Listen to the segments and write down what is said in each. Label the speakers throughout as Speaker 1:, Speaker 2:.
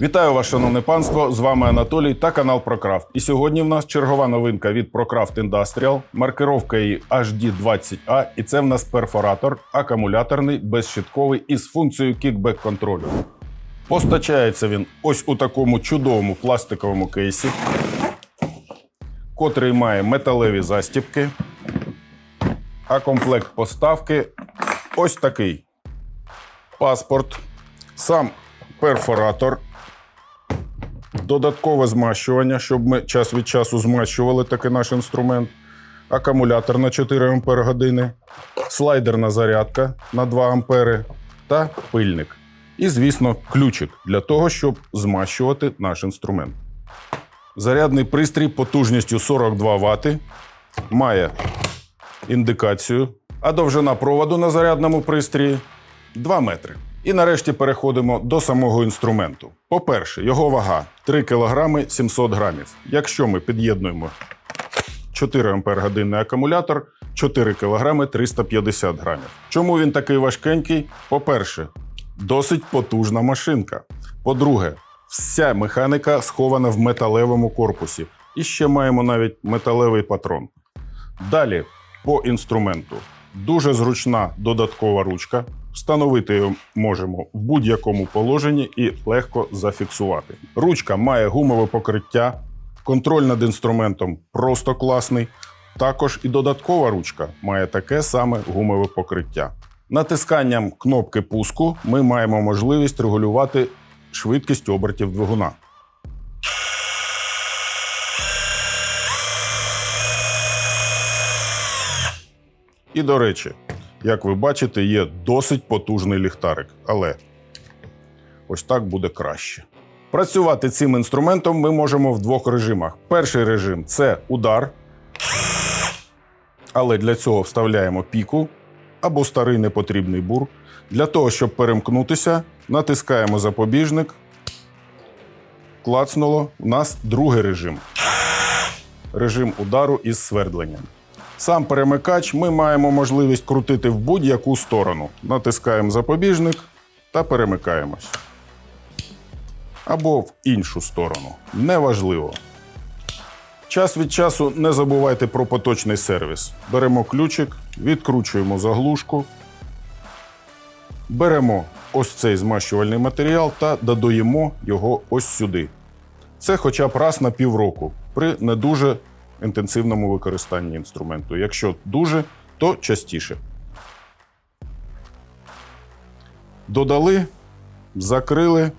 Speaker 1: Вітаю вас, шановне панство! З вами Анатолій та канал ProCraft. І сьогодні в нас чергова новинка від ProCraft Industrial. Маркировка її HD20A, і це в нас перфоратор акумуляторний, безщитковий із функцією кікбек контролю. Постачається він ось у такому чудовому пластиковому кейсі, котрий має металеві застібки. А комплект поставки ось такий: паспорт, сам перфоратор, додаткове змащування, щоб ми час від часу змащували такий наш інструмент, акумулятор на 4 Ампер години, слайдерна зарядка на 2 Ампери та пильник. І, звісно, ключик для того, щоб змащувати наш інструмент. Зарядний пристрій потужністю 42 Вт має індикацію, а довжина проводу на зарядному пристрої 2 метри. І нарешті переходимо до самого інструменту. По-перше, його вага 3 кг 700 грамів. Якщо ми під'єднуємо 4 Ампер годинний акумулятор, 4 кг 350 грамів. Чому він такий важкенький? По-перше, досить потужна машинка. По-друге, вся механіка схована в металевому корпусі. І ще маємо навіть металевий патрон. Далі по інструменту. Дуже зручна додаткова ручка. Встановити можемо в будь-якому положенні і легко зафіксувати. Ручка має гумове покриття, контроль над інструментом просто класний. Також і додаткова ручка має таке саме гумове покриття. Натисканням кнопки пуску ми маємо можливість регулювати швидкість обертів двигуна. І до речі, як ви бачите, є досить потужний ліхтарик, але ось так буде краще. Працювати цим інструментом ми можемо в двох режимах. Перший режим це удар, але для цього вставляємо піку або старий непотрібний бур. Для того, щоб перемкнутися, натискаємо запобіжник. Клацнуло. У нас другий режим. Режим удару із свердленням. Сам перемикач ми маємо можливість крутити в будь-яку сторону. Натискаємо запобіжник та перемикаємось. Або в іншу сторону. Неважливо. Час від часу не забувайте про поточний сервіс. Беремо ключик, відкручуємо заглушку, беремо ось цей змащувальний матеріал та додаємо його ось сюди. Це хоча б раз на півроку при не дуже інтенсивному використанні інструменту. Якщо дуже, то частіше. Додали, закрили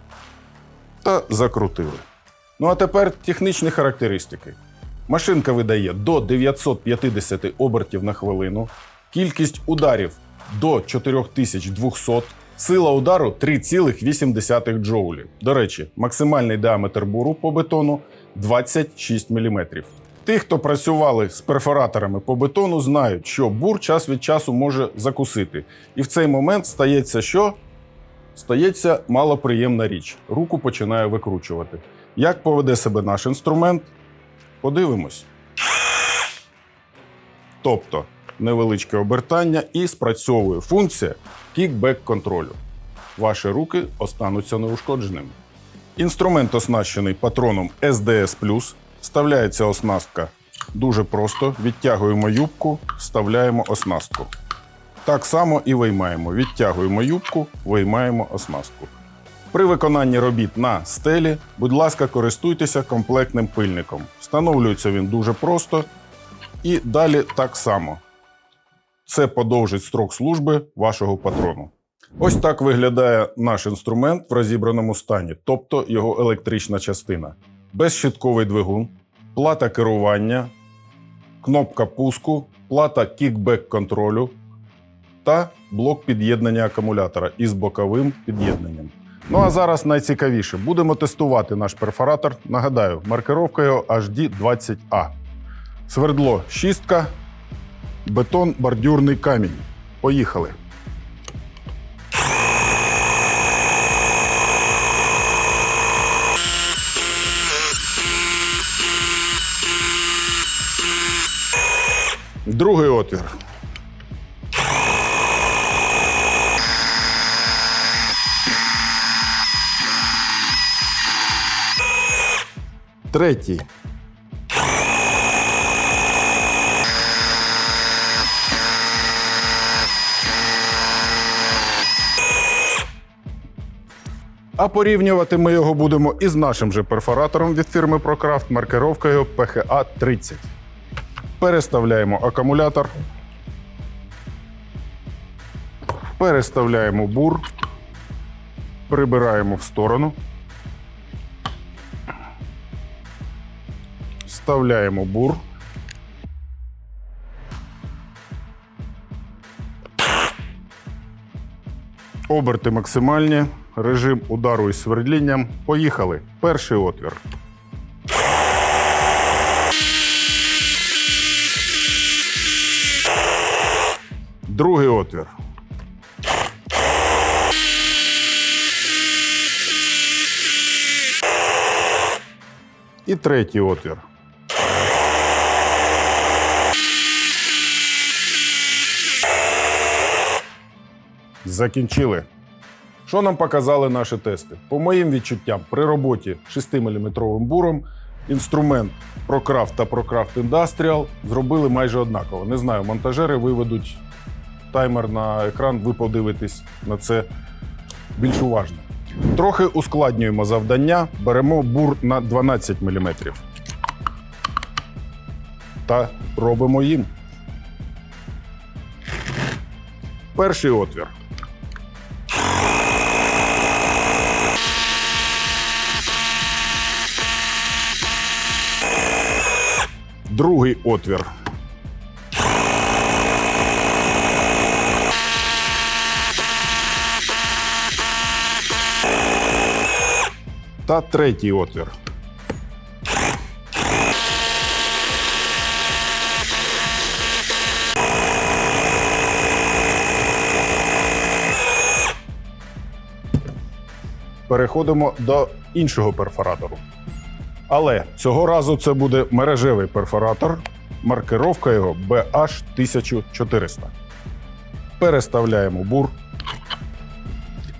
Speaker 1: та закрутили. Ну а тепер технічні характеристики. Машинка видає до 950 обертів на хвилину, кількість ударів до 4200, сила удару 3,8 джоулі. До речі, максимальний діаметр буру по бетону 26 мм. Ті, хто працювали з перфораторами по бетону, знають, що бур час від часу може закусити. І в цей момент стається що? Стається малоприємна річ. Руку починає викручувати. Як поведе себе наш інструмент? Подивимось. Тобто невеличке обертання і спрацьовує функція кікбек контролю. Ваші руки остануться неушкодженими. Інструмент оснащений патроном SDS+. Вставляється оснастка дуже просто. Відтягуємо юбку, вставляємо оснастку. Так само і виймаємо. Відтягуємо юбку, виймаємо оснастку. При виконанні робіт на стелі, будь ласка, користуйтеся комплектним пильником. Встановлюється він дуже просто. І далі так само. Це подовжить строк служби вашого патрону. Ось так виглядає наш інструмент в розібраному стані, тобто його електрична частина. Безщитковий двигун, плата керування, кнопка пуску, плата кікбек контролю та блок під'єднання акумулятора із боковим під'єднанням. Ну а зараз найцікавіше. Будемо тестувати наш перфоратор. Нагадаю, маркировка його HD20A. Свердло шістка, бетон, бордюрний камінь. Поїхали. Другий отвір. Третій. А порівнювати ми його будемо із нашим же перфоратором від фірми ProCraft маркировкою PHA 30. Переставляємо акумулятор. Переставляємо бур. Прибираємо в сторону. Вставляємо бур. Оберти максимальні. Режим удару із свердлінням. Поїхали. Перший отвір. Другий отвір. І третій отвір. Закінчили. Що нам показали наші тести? По моїм відчуттям, при роботі 6-мм буром інструмент ProCraft та ProCraft Industrial зробили майже однаково. Не знаю, монтажери виведуть таймер на екран, ви подивитесь на це більш уважно. Трохи ускладнюємо завдання, беремо бур на 12 мм. Та робимо їм. Перший отвір. Другий отвір. Та третій отвір. Переходимо до іншого перфоратору. Але цього разу це буде мережевий перфоратор, маркировка його BH1400. Переставляємо бур,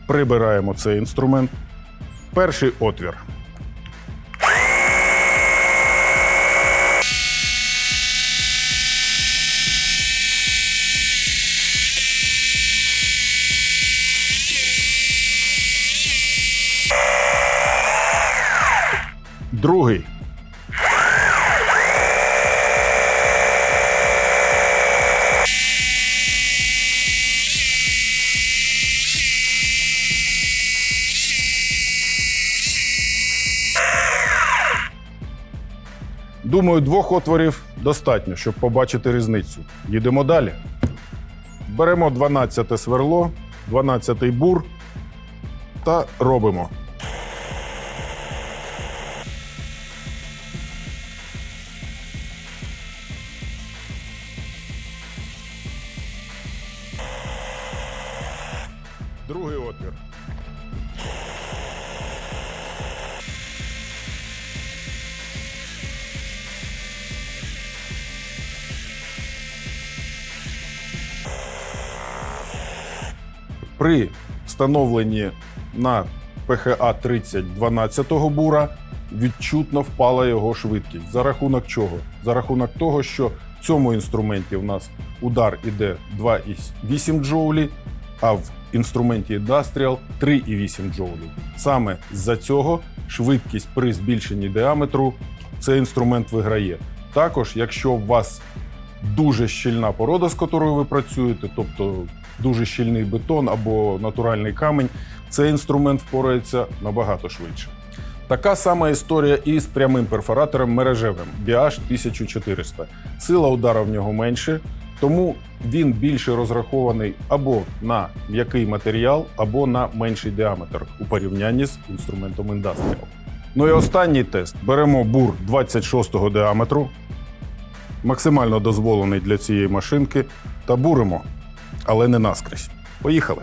Speaker 1: прибираємо цей інструмент. Перший отвір. Другий. Думаю, двох отворів достатньо, щоб побачити різницю. Їдемо далі. Беремо 12 сверло, 12 бур та робимо. При встановленні на ПХА 30 12-го бура відчутно впала його швидкість. За рахунок чого? За рахунок того, що в цьому інструменті в нас удар іде 2,8 джоулі, а в інструменті Industrial 3,8 джоулі. Саме з-за цього швидкість при збільшенні діаметру цей інструмент виграє. Також, якщо у вас дуже щільна порода, з якою ви працюєте, тобто дуже щільний бетон або натуральний камінь, цей інструмент впорається набагато швидше. Така сама історія і з прямим перфоратором мережевим BH 1400. Сила удара в нього менше, тому він більше розрахований або на м'який матеріал, або на менший діаметр у порівнянні з інструментом Industrial. Ну і останній тест. Беремо бур 26-го діаметру, максимально дозволений для цієї машинки, та буримо, але не наскрізь. Поїхали!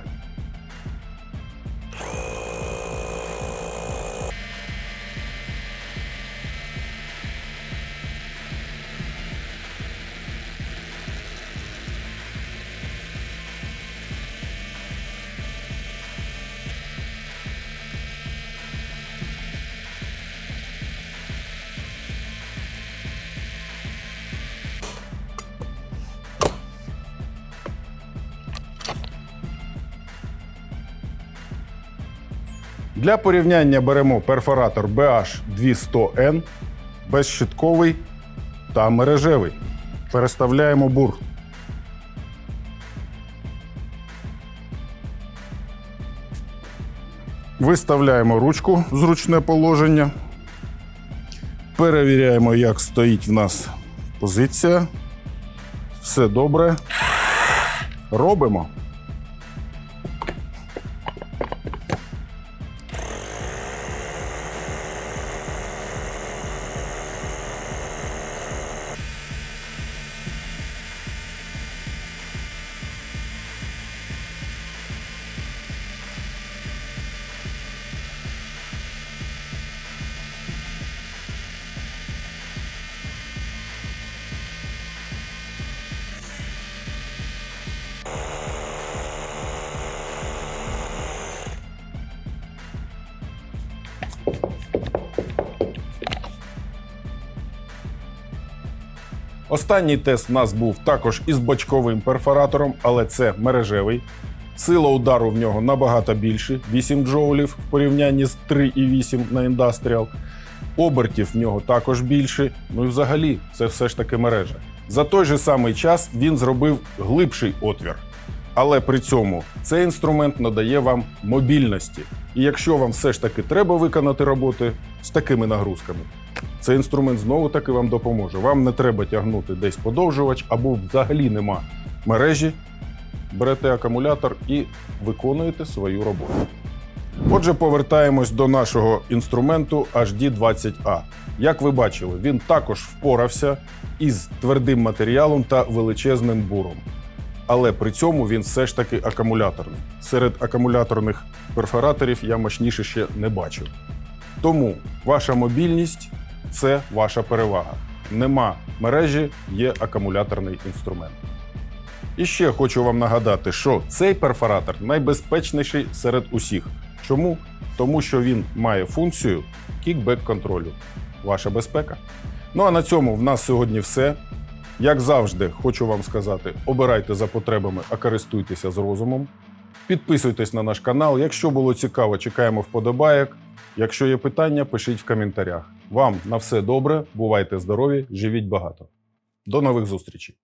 Speaker 1: Для порівняння беремо перфоратор BH200N безщитковий та мережевий. Переставляємо бур. Виставляємо ручку в зручне положення. Перевіряємо, як стоїть в нас позиція. Все добре. Робимо. Останній тест у нас був також із бочковим перфоратором, але це мережевий. Сила удару в нього набагато більше 8 джоулів в порівнянні з 3,8 на індастріал. Обертів в нього також більше. Ну і взагалі, це все ж таки мережа. За той же самий час він зробив глибший отвір. Але при цьому цей інструмент надає вам мобільності. І якщо вам все ж таки треба виконати роботи з такими нагрузками, цей інструмент знову таки вам допоможе. Вам не треба тягнути десь подовжувач або взагалі нема мережі. Берете акумулятор і виконуєте свою роботу. Отже, повертаємось до нашого інструменту HD20A. Як ви бачили, він також впорався із твердим матеріалом та величезним буром. Але при цьому він все ж таки акумуляторний. Серед акумуляторних перфораторів я мощніше ще не бачив. Тому ваша мобільність це ваша перевага. Нема мережі, є акумуляторний інструмент. І ще хочу вам нагадати, що цей перфоратор найбезпечніший серед усіх. Чому? Тому що він має функцію кікбек контролю. Ваша безпека. Ну а на цьому в нас сьогодні все. Як завжди, хочу вам сказати: обирайте за потребами, а користуйтеся з розумом. Підписуйтесь на наш канал. Якщо було цікаво, чекаємо вподобайок. Якщо є питання, пишіть в коментарях. Вам на все добре, бувайте здорові, живіть багато. До нових зустрічей!